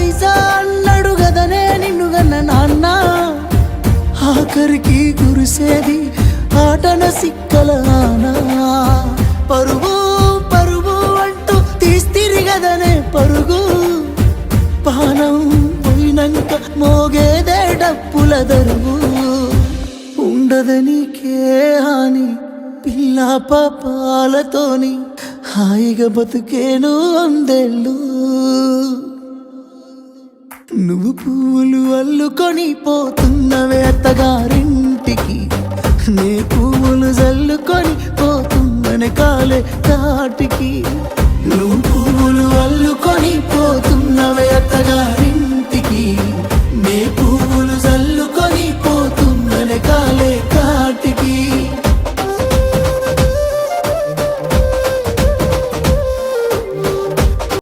పైసా అన్నడు గదనే నిన్ను గన్న నాన్న. ఆఖరికి గురిసేది ఆటన సిక్కల పరుగు పరుగు అంటూ తీస్తిరి గదనే పరుగు. పానం పోయినంక మోగేదే డప్పుల దరువు. ఉండదని హాని పిల్ల పాపాలతోని. హాయిగా బతుకేను అందేళ్ళు. నువ్వు పూలు అల్లుకొని పోతున్న అత్తగారింటికి. నే పువ్వులు జల్లుకొని పోతుందని కాలే కాటికి నువ్వు పువ్వులు అల్లుకొని పోతున్న వేత్తగారి